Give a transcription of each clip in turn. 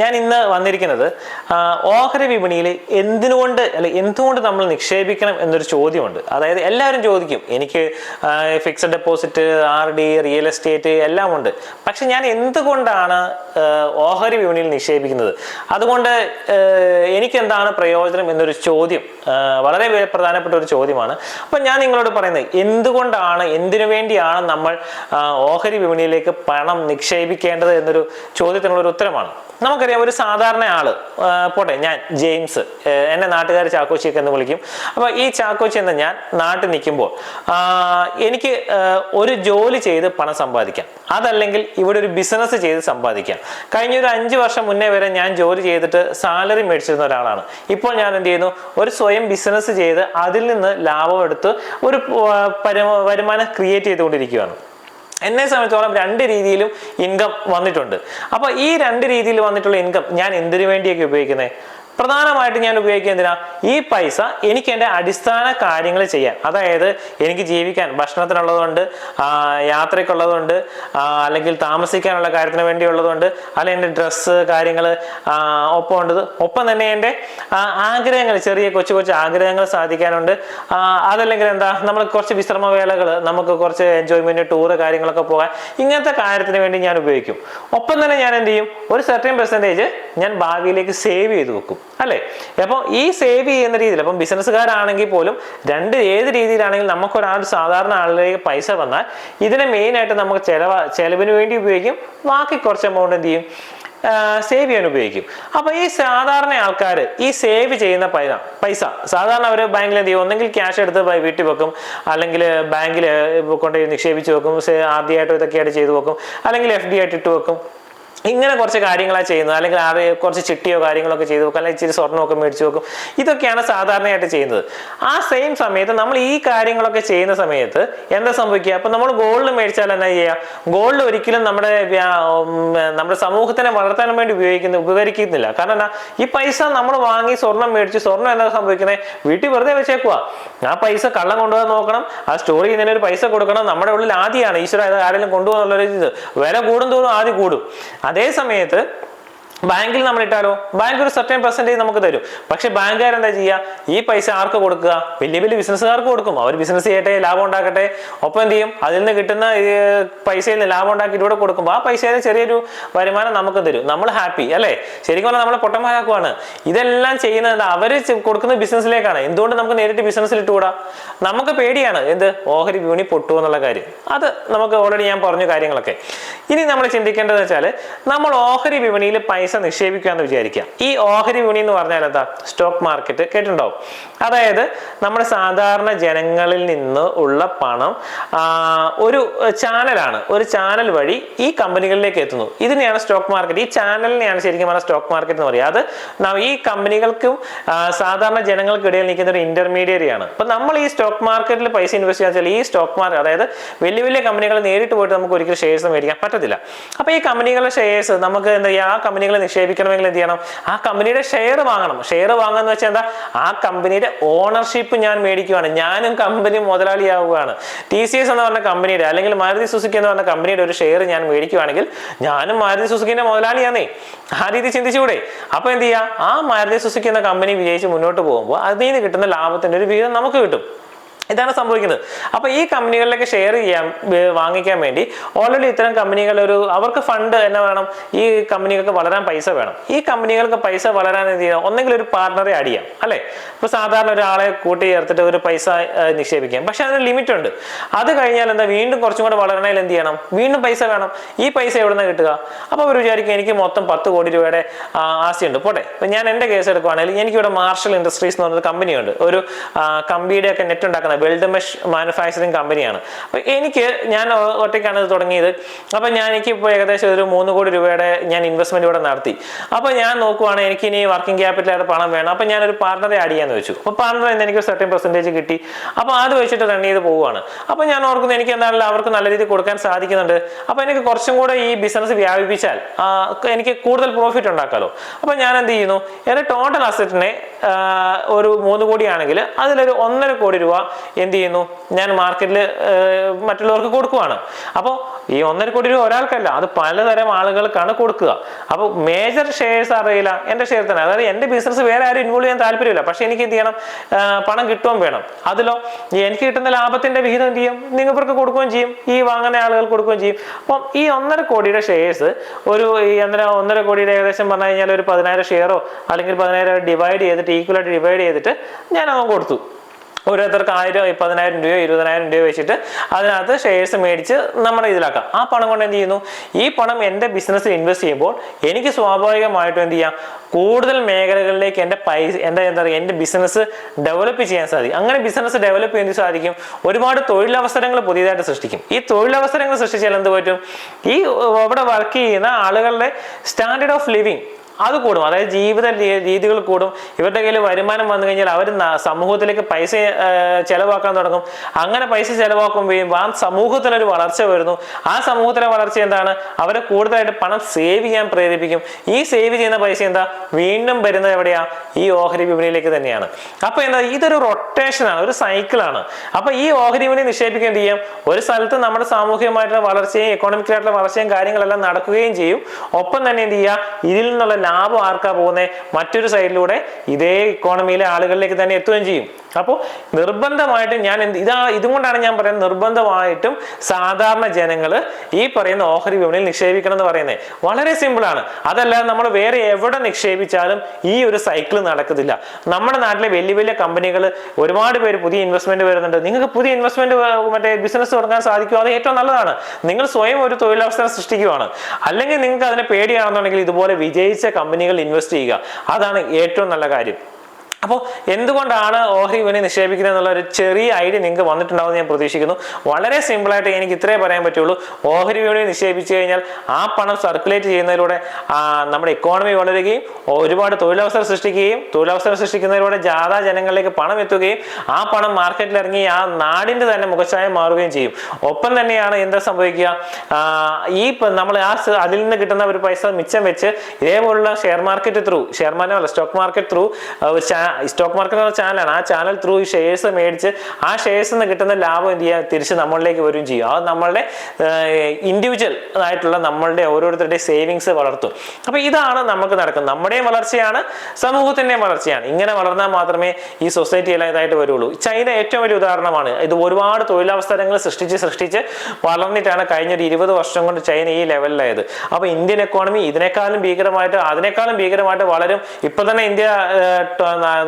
ഞാൻ ഇന്ന് വന്നിരിക്കുന്നത് ഓഹരി വിപണിയിൽ എന്തിനുകൊണ്ട് അല്ലെ എന്തുകൊണ്ട് നമ്മൾ നിക്ഷേപിക്കണം എന്നൊരു ചോദ്യമുണ്ട്. അതായത് എല്ലാവരും ചോദിക്കും എനിക്ക് fixed deposit R D real estate എല്ലാം ഉണ്ട്. പക്ഷെ ഞാൻ എന്തുകൊണ്ടാണ് ഓഹരി വിപണിയിൽ നിക്ഷേപിക്കുന്നത്? അതുകൊണ്ട് എനിക്കെന്താണ് പ്രയോജനം എന്നൊരു ചോദ്യം വളരെ പ്രധാനപ്പെട്ട ഒരു ചോദ്യമാണ്. അപ്പം ഞാൻ നിങ്ങളോട് പറയുന്നത് എന്തുകൊണ്ടാണ് എന്തിനു വേണ്ടിയാണ് നമ്മൾ ഓഹരി വിപണിയിലേക്ക് പണം നിക്ഷേപിക്കേണ്ടത് എന്നൊരു ചോദ്യത്തിനുള്ള ഒരു ഉത്തരമാണ്. നമുക്കറിയാം ഒരു സാധാരണ ആൾ പോട്ടെ ഞാൻ ജെയിംസ് എന്നെ നാട്ടുകാർ ചാക്കോച്ചിയൊക്കെ എന്ന് വിളിക്കും. അപ്പോൾ ഈ ചാക്കോച്ചി എന്ന ഞാൻ നാട്ടിൽ നിൽക്കുമ്പോൾ എനിക്ക് ഒരു ജോലി ചെയ്ത് പണം സമ്പാദിക്കാം. അതല്ലെങ്കിൽ ഇവിടെ ഒരു ബിസിനസ് ചെയ്ത് സമ്പാദിക്കാം. കഴിഞ്ഞ ഒരു അഞ്ച് വർഷം മുന്നേ വരെ ഞാൻ ജോലി ചെയ്തിട്ട് സാലറി മേടിച്ചിരുന്ന ഒരാളാണ്. ഇപ്പോൾ ഞാൻ എന്ത് ചെയ്യുന്നു? ഒരു സ്വയം ബിസിനസ് ചെയ്ത് അതിൽ നിന്ന് ലാഭം എടുത്ത് ഒരു വരുമാനം ക്രിയേറ്റ് ചെയ്തുകൊണ്ടിരിക്കുകയാണ്. എന്നെ സംബന്ധിച്ചോളം രണ്ട് രീതിയിലും ഇൻകം വന്നിട്ടുണ്ട്. അപ്പോൾ ഈ രണ്ട് രീതിയിൽ വന്നിട്ടുള്ള ഇൻകം ഞാൻ എന്തിനു വേണ്ടിയൊക്കെ ഉപയോഗിക്കുന്നത് പ്രധാനമായിട്ട് ഞാൻ ഉപയോഗിക്കുക എന്തിനാ? ഈ പൈസ എനിക്ക് എന്റെ അടിസ്ഥാന കാര്യങ്ങൾ ചെയ്യാൻ. അതായത് എനിക്ക് ജീവിക്കാൻ ഭക്ഷണത്തിനുള്ളതുകൊണ്ട് യാത്രയ്ക്കുള്ളതുകൊണ്ട് അല്ലെങ്കിൽ താമസിക്കാനുള്ള കാര്യത്തിന് വേണ്ടിയുള്ളതുകൊണ്ട് അല്ലെങ്കിൽ എന്റെ ഡ്രസ്സ് കാര്യങ്ങൾ ഒപ്പം ഉണ്ടത്. ഒപ്പം തന്നെ എന്റെ ആഗ്രഹങ്ങൾ ചെറിയ കൊച്ചു കൊച്ചു ആഗ്രഹങ്ങൾ സാധിക്കാനുണ്ട്. അതല്ലെങ്കിൽ എന്താ? നമ്മൾ കുറച്ച് വിശ്രമവേളകൾ നമുക്ക് കുറച്ച് എൻജോയ്മെന്റ് ടൂറ് കാര്യങ്ങളൊക്കെ പോകാൻ ഇങ്ങനത്തെ കാര്യത്തിന് വേണ്ടി ഞാൻ ഉപയോഗിക്കും. ഒപ്പം തന്നെ ഞാൻ എന്ത് ചെയ്യും? ഒരു സെർട്ടൻ പെർസെന്റേജ് ഞാൻ ഭാവിയിലേക്ക് സേവ് ചെയ്ത് വെക്കും. അല്ലേ? അപ്പോൾ ഈ സേവ് ചെയ്യുന്ന രീതിയിൽ അപ്പം ബിസിനസ്സുകാരാണെങ്കിൽ പോലും രണ്ട് ഏത് രീതിയിലാണെങ്കിലും നമുക്കൊരാൾ സാധാരണ ആളിലേക്ക് പൈസ വന്നാൽ ഇതിനെ മെയിനായിട്ട് നമുക്ക് ചിലവ ചിലവിന് വേണ്ടി ഉപയോഗിക്കും. ബാക്കി കുറച്ച് എമൗണ്ട് എന്ത് ചെയ്യും? സേവ് ചെയ്യാൻ ഉപയോഗിക്കും. അപ്പോൾ ഈ സാധാരണ ആൾക്കാർ ഈ സേവ് ചെയ്യുന്ന പൈസ പൈസ സാധാരണ അവർ ബാങ്കിൽ എന്ത് ചെയ്യും? ഒന്നെങ്കിൽ ക്യാഷ് എടുത്ത് വീട്ടിൽ വെക്കും. അല്ലെങ്കിൽ ബാങ്കിൽ കൊണ്ടുപോയി നിക്ഷേപിച്ച് വെക്കും. ആർ ഡി ആയിട്ട് ഇതൊക്കെയായിട്ട് ചെയ്തു വെക്കും. അല്ലെങ്കിൽ എഫ് ഡി ആയിട്ട് ഇട്ട് വെക്കും. ഇങ്ങനെ കുറച്ച് കാര്യങ്ങളാണ് ചെയ്യുന്നത്. അല്ലെങ്കിൽ ആറ് കുറച്ച് ചിട്ടിയോ കാര്യങ്ങളൊക്കെ ചെയ്തു വെക്കും. അല്ലെങ്കിൽ ഇച്ചിരി സ്വർണമൊക്കെ മേടിച്ച് വെക്കും. ഇതൊക്കെയാണ് സാധാരണയായിട്ട് ചെയ്യുന്നത്. ആ സെയിം സമയത്ത് നമ്മൾ ഈ കാര്യങ്ങളൊക്കെ ചെയ്യുന്ന സമയത്ത് എന്താ സംഭവിക്കുക? അപ്പൊ നമ്മൾ ഗോൾഡ് മേടിച്ചാൽ എന്നാ ചെയ്യുക? ഗോൾഡ് ഒരിക്കലും നമ്മുടെ നമ്മുടെ സമൂഹത്തിനെ വളർത്താൻ വേണ്ടി ഉപയോഗിക്കുന്ന ഉപകരിക്കുന്നില്ല. കാരണം എന്നാ ഈ പൈസ നമ്മൾ വാങ്ങി സ്വർണം മേടിച്ച് സ്വർണം എന്താ സംഭവിക്കുന്നത് വീട്ടിൽ വെറുതെ വെച്ചേക്കുക ആ പൈസ കള്ളം കൊണ്ടുപോകാൻ നോക്കണം. ആ സ്റ്റോറി ചെയ്യുന്നതിന് ഒരു പൈസ കൊടുക്കണം. നമ്മുടെ ഉള്ളിൽ ആദ്യമാണ്. ഈശ്വര ആരെങ്കിലും കൊണ്ടുപോകാന്നുള്ളൊരു ഇത്. വില കൂടും തോറും ആദ്യം കൂടും. അതേ സമയത്ത് ബാങ്കിൽ നമ്മൾ ഇട്ടാലോ? ബാങ്ക് ഒരു സർട്ടൻ പെർസെന്റേജ് നമുക്ക് തരും. പക്ഷേ ബാങ്കുകാർ എന്താ ചെയ്യുക ഈ പൈസ ആർക്ക് കൊടുക്കുക? വലിയ വലിയ ബിസിനസ്സുകാർക്ക് കൊടുക്കും. അവർ ബിസിനസ് ചെയ്യട്ടെ ലാഭം ഉണ്ടാക്കട്ടെ. ഒപ്പം എന്ത് ചെയ്യും? അതിൽ നിന്ന് കിട്ടുന്ന പൈസയിൽ നിന്ന് ലാഭം ഉണ്ടാക്കിയിട്ട് ഇവിടെ കൊടുക്കുമ്പോൾ ആ പൈസയിൽ ചെറിയൊരു വരുമാനം നമുക്ക് തരും. നമ്മൾ ഹാപ്പി അല്ലേ? ശരിക്കും പറഞ്ഞാൽ നമ്മൾ പൊട്ടന്മാരാക്കുവാണ്. ഇതെല്ലാം ചെയ്യുന്നത് അവർ കൊടുക്കുന്ന ബിസിനസ്സിലേക്കാണ്. എന്തുകൊണ്ട് നമുക്ക് നേരിട്ട് ബിസിനസ്സിൽ ഇട്ടുകൂടാ? നമുക്ക് പേടിയാണ്. എന്ത്? ഓഹരി വിപണി പൊട്ടുമോ എന്നുള്ള കാര്യം. അത് നമുക്ക് ഓൾറെഡി ഞാൻ പറഞ്ഞു കാര്യങ്ങളൊക്കെ. ഇനി നമ്മൾ ചിന്തിക്കേണ്ടതെന്ന് വെച്ചാൽ നമ്മൾ ഓഹരി വിപണിയിൽ പൈസ നിക്ഷേപിക്കുക എന്ന് വിചാരിക്കുക. ഈ ഓഹരി വിപണി എന്ന് പറഞ്ഞാൽ എന്താ? സ്റ്റോക്ക് മാർക്കറ്റ് കേട്ടിട്ടുണ്ടാവും. അതായത് നമ്മുടെ സാധാരണ ജനങ്ങളിൽ നിന്ന് ഉള്ള പണം ഒരു ചാനലാണ്. ഒരു ചാനൽ വഴി ഈ കമ്പനികളിലേക്ക് എത്തുന്നു. ഇതിനെയാണ് സ്റ്റോക്ക് മാർക്കറ്റ് ഈ ചാനലിനെയാണ് ശരിക്കും പറഞ്ഞാൽ സ്റ്റോക്ക് മാർക്കറ്റ് എന്ന് പറയുക. അത് ഈ കമ്പനികൾക്കും സാധാരണ ജനങ്ങൾക്കിടയിൽ നിൽക്കുന്ന ഒരു ഇന്റർമീഡിയറി ആണ്. അപ്പൊ നമ്മൾ ഈ സ്റ്റോക്ക് മാർക്കറ്റിൽ പൈസ ഇൻവെസ്റ്റ് ചെയ്യാൻ ഈ സ്റ്റോക്ക് മാർക്കറ്റ് അതായത് വലിയ വലിയ കമ്പനികൾ നേരിട്ട് പോയിട്ട് നമുക്ക് ഒരിക്കലും ഷെയർസ് മേടിക്കാൻ പറ്റത്തില്ല. അപ്പോൾ ഈ കമ്പനികളുടെ ഷെയർസ് നമുക്ക് എന്താ ചെയ്യുക ആ നിക്ഷേപിക്കണമെങ്കിൽ എന്ത് ചെയ്യണം? ആ കമ്പനിയുടെ ഷെയർ വാങ്ങണം. ഷെയർ വാങ്ങുന്ന വെച്ചാൽ എന്താ? ആ കമ്പനിയുടെ ഓണർഷിപ്പ് ഞാൻ മേടിക്കുകയാണ്. ഞാനും കമ്പനി മുതലാളിയാവുകയാണ്. ടി സി എസ് എന്ന് പറഞ്ഞ കമ്പനിയുടെ അല്ലെങ്കിൽ മാരുതി സുസുക്കി എന്ന് പറഞ്ഞ കമ്പനിയുടെ ഒരു ഷെയർ ഞാൻ മേടിക്കുകയാണെങ്കിൽ ഞാനും മാരുതി സുസുക്കിന്റെ മുതലാളിയാന്നേ. ആ രീതി ചിന്തിച്ചുകൂടെ? അപ്പൊ എന്ത് ചെയ്യാ? ആ മാരുതി സുസുക്കി എന്ന കമ്പനി വിജയിച്ച് മുന്നോട്ട് പോകുമ്പോൾ അതിൽ നിന്ന് കിട്ടുന്ന ലാഭത്തിന്റെ ഒരു വിഹിതം നമുക്ക് കിട്ടും. ഇതാണ് സംഭവിക്കുന്നത്. അപ്പൊ ഈ കമ്പനികളിലേക്ക് ഷെയർ ചെയ്യാൻ വാങ്ങിക്കാൻ വേണ്ടി ഓൾറെഡി ഇത്തരം കമ്പനികൾ ഒരു അവർക്ക് ഫണ്ട് എന്നാ വേണം ഈ കമ്പനികൾക്ക് വളരാൻ പൈസ വേണം. ഈ കമ്പനികൾക്ക് പൈസ വളരാൻ എന്ത് ചെയ്യണം? ഒന്നെങ്കിൽ ഒരു പാർട്ണറെ ആഡ് ചെയ്യാം അല്ലെ? ഇപ്പൊ സാധാരണ ഒരാളെ കൂട്ടി ചേർത്തിട്ട് ഒരു പൈസ നിക്ഷേപിക്കാം. പക്ഷെ അതിന് ലിമിറ്റ് ഉണ്ട്. അത് കഴിഞ്ഞാൽ എന്താ വീണ്ടും കുറച്ചും കൂടെ വളരണമെങ്കിൽ എന്ത് ചെയ്യണം? വീണ്ടും പൈസ വേണം. ഈ പൈസ എവിടെ നിന്ന് കിട്ടുക? അപ്പൊ അവർ വിചാരിക്കും എനിക്ക് മൊത്തം പത്ത് കോടി രൂപയുടെ ആസ്തിയുണ്ട്. പോട്ടെ. ഇപ്പൊ ഞാൻ എന്റെ കേസ് എടുക്കുവാണെങ്കിൽ എനിക്കിവിടെ മാർഷൽ ഇൻഡസ്ട്രീസ് എന്ന് പറഞ്ഞൊരു കമ്പനിയുണ്ട് ഒരു കമ്പിയുടെ ഒക്കെ നെറ്റ് ഉണ്ടാക്കുന്ന വെൽഡ് മെഷ് മാനുഫാക്ചറിങ് കമ്പനിയാണ്. അപ്പോൾ എനിക്ക് ഞാൻ ഒറ്റയ്ക്കാണ് ഇത് തുടങ്ങിയത്. അപ്പോൾ ഞാൻ എനിക്ക് ഇപ്പോൾ ഏകദേശം ഒരു മൂന്ന് കോടി രൂപയുടെ ഞാൻ ഇൻവെസ്റ്റ്മെന്റ് ഇവിടെ നടത്തി. അപ്പോൾ ഞാൻ നോക്കുവാണെങ്കിൽ എനിക്ക് ഇനി വർക്കിംഗ് ക്യാപിറ്റലായിട്ട് പണം വേണം. അപ്പോൾ ഞാൻ ഒരു പാർട്ണറെ ആഡ് ചെയ്യാന്ന് വെച്ചു. അപ്പോൾ പാർട്ണർ നിന്ന് എനിക്ക് സെർട്ടൻ പെർസെന്റേജ് കിട്ടി. അപ്പോൾ അത് വെച്ചിട്ട് റൺ ചെയ്ത് പോവുകയാണ് അപ്പോൾ ഞാൻ ഓർക്കുന്നത് എനിക്ക് എന്താണല്ലോ അവർക്ക് നല്ല രീതിയിൽ കൊടുക്കാൻ സാധിക്കുന്നുണ്ട്. അപ്പോൾ എനിക്ക് കുറച്ചും കൂടെ ഈ ബിസിനസ് വ്യാപിപ്പിച്ചാൽ എനിക്ക് കൂടുതൽ പ്രോഫിറ്റ് ഉണ്ടാക്കാമല്ലോ അപ്പോൾ ഞാൻ എന്ത് ചെയ്യുന്നു? എന്റെ ടോട്ടൽ അസറ്റിനെ ഒരു മൂന്ന് കോടിയാണെങ്കിൽ അതിലൊരു ഒന്നര കോടി രൂപ എന്ത് ചെയ്യുന്നു? ഞാൻ മാർക്കറ്റിൽ മറ്റുള്ളവർക്ക് കൊടുക്കുവാണ്. അപ്പോൾ ഈ ഒന്നര കോടി രൂപ ഒരാൾക്കല്ല അത് പലതരം ആളുകൾക്കാണ് കൊടുക്കുക. അപ്പോൾ മേജർ ഷെയർസ് അറിയില്ല എന്റെ ഷെയർ തന്നെ. അതായത് എന്റെ ബിസിനസ് വേറെ ആരും ഇൻവോൾവ് ചെയ്യാൻ താല്പര്യമില്ല. പക്ഷേ എനിക്ക് എന്ത് ചെയ്യണം? പണം കിട്ടുകയും വേണം. അതിലോ എനിക്ക് കിട്ടുന്ന ലാഭത്തിന്റെ വിഹിതം എന്ത് ചെയ്യും? നിങ്ങൾക്ക് കൊടുക്കുകയും ചെയ്യും. ഈ വാങ്ങുന്ന ആളുകൾ കൊടുക്കുകയും ചെയ്യും. അപ്പം ഈ ഒന്നര കോടിയുടെ ഷെയർസ് ഒരു ഒന്നര ഒന്നര കോടിയുടെ ഏകദേശം പറഞ്ഞു കഴിഞ്ഞാൽ ഒരു പതിനായിരം ഷെയറോ അല്ലെങ്കിൽ പതിനായിരം ഡിവൈഡ് ചെയ്തിട്ട് ഈക്വലായിട്ട് ഡിവൈഡ് ചെയ്തിട്ട് ഞാൻ അവൻ കൊടുത്തു. ഓരോരുത്തർക്ക് ആയിരം പതിനായിരം രൂപയോ ഇരുപതിനായിരം രൂപയോ വെച്ചിട്ട് അതിനകത്ത് ഷെയർസ് മേടിച്ച് നമ്മുടെ ഇതിലാക്കാം. ആ പണം കൊണ്ട് എന്ത് ചെയ്യുന്നു? ഈ പണം എന്റെ ബിസിനസ്സിൽ ഇൻവെസ്റ്റ് ചെയ്യുമ്പോൾ എനിക്ക് സ്വാഭാവികമായിട്ടും എന്ത് ചെയ്യാം? കൂടുതൽ മേഖലകളിലേക്ക് എന്റെ പൈസ എന്റെ എന്താ പറയുക എന്റെ ബിസിനസ് ഡെവലപ്പ് ചെയ്യാൻ സാധിക്കും. അങ്ങനെ ബിസിനസ് ഡെവലപ്പ് ചെയ്യാൻ സാധിക്കും? ഒരുപാട് തൊഴിലവസരങ്ങൾ പുതിയതായിട്ട് സൃഷ്ടിക്കും. ഈ തൊഴിലവസരങ്ങൾ സൃഷ്ടിച്ചാൽ എന്ത് പറ്റും? ഈ അവിടെ വർക്ക് ചെയ്യുന്ന ആളുകളുടെ സ്റ്റാൻഡേർഡ് ഓഫ് ലിവിങ് അത് കൂടും. അതായത് ജീവിത രീതികൾ കൂടും. ഇവരുടെ കയ്യിൽ വരുമാനം വന്നു കഴിഞ്ഞാൽ അവർ സമൂഹത്തിലേക്ക് പൈസ ചിലവാക്കാൻ തുടങ്ങും. അങ്ങനെ പൈസ ചെലവാക്കുമ്പോഴും ആ സമൂഹത്തിനൊരു വളർച്ച വരുന്നു. ആ സമൂഹത്തിലെ വളർച്ച എന്താണ്? അവരെ കൂടുതലായിട്ട് പണം സേവ് ചെയ്യാൻ പ്രേരിപ്പിക്കും. ഈ സേവ് ചെയ്യുന്ന പൈസ എന്താ? വീണ്ടും വരുന്നത് എവിടെയാ? ഈ ഓഹരി വിപണിയിലേക്ക് തന്നെയാണ്. അപ്പൊ എന്താ? ഇതൊരു റൊട്ടേഷനാണ് ഒരു സൈക്കിളാണ്. അപ്പൊ ഈ ഓഹരി വിപണി നിക്ഷേപിക്കുകയും എന്ത് ചെയ്യും. ഒരു സ്ഥലത്ത് നമ്മുടെ സാമൂഹികമായിട്ടുള്ള വളർച്ചയും എക്കോണമിക് ആയിട്ടുള്ള വളർച്ചയും കാര്യങ്ങളെല്ലാം നടക്കുകയും ചെയ്യും. ഒപ്പം തന്നെ എന്ത് ചെയ്യുക? ഇതിൽ നിന്നുള്ള ലാഭം ആർക്കാ പോകുന്നത് മറ്റൊരു സൈഡിലൂടെ ഇതേ ഇക്കോണമിയിലെ ആളുകളിലേക്ക് തന്നെ എത്തുകയും ചെയ്യും. അപ്പോൾ നിർബന്ധമായിട്ടും ഞാൻ എന്ത് ഇതാ ഇതുകൊണ്ടാണ് ഞാൻ പറയുന്നത് നിർബന്ധമായിട്ടും സാധാരണ ജനങ്ങൾ ഈ പറയുന്ന ഓഹരി വിപണിയിൽ നിക്ഷേപിക്കണം എന്ന് പറയുന്നത്. വളരെ സിമ്പിളാണ്. അതല്ലാതെ നമ്മൾ വേറെ എവിടെ നിക്ഷേപിച്ചാലും ഈ ഒരു സൈക്കിൾ നടക്കത്തില്ല. നമ്മുടെ നാട്ടിലെ വലിയ വലിയ കമ്പനികൾ ഒരുപാട് പേര് പുതിയ ഇൻവെസ്റ്റ്മെന്റ് വരുന്നുണ്ട്. നിങ്ങൾക്ക് പുതിയ ഇൻവെസ്റ്റ്മെന്റ് മറ്റേ ബിസിനസ് തുടങ്ങാൻ സാധിക്കും അത് ഏറ്റവും നല്ലതാണ്. നിങ്ങൾ സ്വയം ഒരു തൊഴിലവസരം സൃഷ്ടിക്കുകയാണ് അല്ലെങ്കിൽ നിങ്ങൾക്ക് അതിനെ പേടിയാണെന്നുണ്ടെങ്കിൽ ഇതുപോലെ വിജയിച്ച കമ്പനികൾ ഇൻവെസ്റ്റ് ചെയ്യുക. അതാണ് ഏറ്റവും നല്ല കാര്യം. അപ്പോൾ എന്തുകൊണ്ടാണ് ഓഹരി വിപണി നിക്ഷേപിക്കുന്നത് എന്നുള്ള ഒരു ചെറിയ ഐഡിയ നിങ്ങൾക്ക് വന്നിട്ടുണ്ടാവുമെന്ന് ഞാൻ പ്രതീക്ഷിക്കുന്നു. വളരെ സിമ്പിളായിട്ട് എനിക്ക് ഇത്രേ പറയാൻ പറ്റുള്ളൂ. ഓഹരി വിപണി നിക്ഷേപിച്ചു കഴിഞ്ഞാൽ ആ പണം സർക്കുലേറ്റ് ചെയ്യുന്നതിലൂടെ നമ്മുടെ ഇക്കോണമി വളരുകയും ഒരുപാട് തൊഴിലവസരം സൃഷ്ടിക്കുകയും തൊഴിലവസരം സൃഷ്ടിക്കുന്നതിലൂടെ ജാഥാ ജനങ്ങളിലേക്ക് പണം എത്തുകയും ആ പണം മാർക്കറ്റിൽ ഇറങ്ങി ആ നാടിന്റെ തന്നെ മുഖച്ഛായ മാറുകയും ചെയ്യും. ഒപ്പം തന്നെയാണ് എന്താ സംഭവിക്കുക? ഈ നമ്മൾ ആ അതിൽ നിന്ന് കിട്ടുന്ന ഒരു പൈസ മിച്ചം വെച്ച് ഇതേപോലുള്ള share market through share market അല്ല stock market through stock market എന്ന ചാനലാണ് ആ ചാനൽ ത്രൂ ഈ ഷെയർസ് മേടിച്ച് ആ ഷെയർസ് നിന്ന് കിട്ടുന്ന ലാഭം എന്ത് ചെയ്യുക തിരിച്ച് നമ്മളിലേക്ക് വരും ചെയ്യും. അത് നമ്മളുടെ ഇൻഡിവിജ്വൽ ആയിട്ടുള്ള നമ്മളുടെ ഓരോരുത്തരുടെയും സേവിങ്സ് വളർത്തും. അപ്പോൾ ഇതാണ് നമുക്ക് നടക്കുന്നത്. നമ്മുടെയും വളർച്ചയാണ് സമൂഹത്തിന്റെയും വളർച്ചയാണ്. ഇങ്ങനെ വളർന്നാൽ മാത്രമേ ഈ സൊസൈറ്റി എല്ലാം ഇതായിട്ട് വരുള്ളൂ. ചൈന ഏറ്റവും വലിയ ഉദാഹരണമാണ്. ഇത് ഒരുപാട് തൊഴിലവസരങ്ങൾ സൃഷ്ടിച്ച് സൃഷ്ടിച്ച് വളർന്നിട്ടാണ് കഴിഞ്ഞ ഒരു ഇരുപത് വർഷം കൊണ്ട് ചൈന ഈ ലെവലിലായത്. അപ്പോൾ ഇന്ത്യൻ എക്കോണമി ഇതിനേക്കാളും ഭീകരമായിട്ട് അതിനേക്കാളും ഭീകരമായിട്ട് വളരും. ഇപ്പൊ തന്നെ ഇന്ത്യ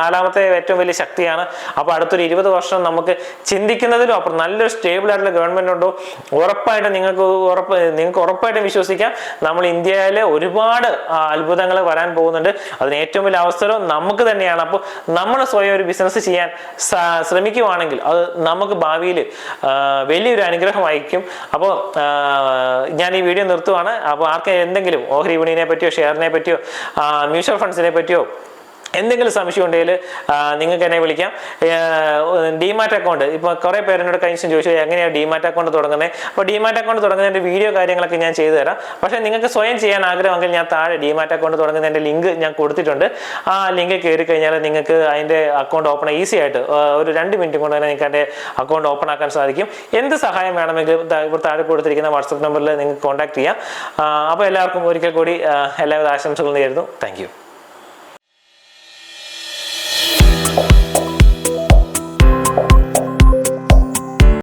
നാലാമത്തെ ഏറ്റവും വലിയ ശക്തിയാണ്. അപ്പോൾ അടുത്തൊരു ഇരുപത് വർഷം നമുക്ക് ചിന്തിക്കുന്നതിലും അപ്പുറം നല്ലൊരു സ്റ്റേബിൾ ആയിട്ടുള്ള ഗവൺമെന്റ് ഉണ്ടോ? ഉറപ്പായിട്ടും നിങ്ങൾക്ക് ഉറപ്പ് നിങ്ങൾക്ക് ഉറപ്പായിട്ടും വിശ്വസിക്കാം. നമ്മൾ ഇന്ത്യയിലെ ഒരുപാട് അത്ഭുതങ്ങൾ വരാൻ പോകുന്നുണ്ട്. അതിന് ഏറ്റവും വലിയ അവസരം നമുക്ക് തന്നെയാണ്. അപ്പോൾ നമ്മൾ സ്വയം ഒരു ബിസിനസ് ചെയ്യാൻ ശ്രമിക്കുവാണെങ്കിൽ അത് നമുക്ക് ഭാവിയിൽ വലിയൊരു അനുഗ്രഹമായിരിക്കും. അപ്പോൾ ഞാൻ ഈ വീഡിയോ നിർത്തുവാണ്. അപ്പോൾ ആർക്കെങ്കിലും എന്തെങ്കിലും ഓഹരി വിപണിനെ പറ്റിയോ ഷെയറിനെ പറ്റിയോ മ്യൂച്വൽ ഫണ്ട്സിനെ പറ്റിയോ എന്തെങ്കിലും സംശയം ഉണ്ടെങ്കിൽ നിങ്ങൾക്ക് എന്നെ വിളിക്കാം. ഡിമാറ്റ് അക്കൗണ്ട് ഇപ്പോൾ കുറേ പേരെന്നോട് കഴിഞ്ഞ ചോദിച്ചു എങ്ങനെയാണ് ഡിമാറ്റ് അക്കൗണ്ട് തുടങ്ങുന്നത് അപ്പോൾ ഡിമാറ്റ് അക്കൗണ്ട് തുടങ്ങുന്നതിന്റെ വീഡിയോ കാര്യങ്ങളൊക്കെ ഞാൻ ചെയ്തു തരാം. പക്ഷേ നിങ്ങൾക്ക് സ്വയം ചെയ്യാൻ ആഗ്രഹമെങ്കിൽ ഞാൻ താഴെ ഡിമാറ്റ് അക്കൗണ്ട് തുടങ്ങുന്നതിന്റെ ലിങ്ക് ഞാൻ കൊടുത്തിട്ടുണ്ട്. ആ ലിങ്ക് കയറി കഴിഞ്ഞാൽ നിങ്ങൾക്ക് അതിന്റെ അക്കൗണ്ട് ഓപ്പൺ ഈസി ആയിട്ട് ഒരു രണ്ട് മിനിറ്റ് കൊണ്ട് തന്നെ നിങ്ങൾക്ക് അതിന്റെ അക്കൗണ്ട് ഓപ്പൺ ആക്കാൻ സാധിക്കും. എന്ത് സഹായം വേണമെങ്കിലും ദാ ഇവിടെ താഴെ കൊടുത്തിരിക്കുന്ന വാട്സപ്പ് നമ്പറിൽ നിങ്ങൾക്ക് കോൺടാക്ട് ചെയ്യാം. അപ്പോൾ എല്ലാവർക്കും ഒരിക്കൽ കൂടി എല്ലാവിധ ആശംസകളും നേരുന്നു. താങ്ക്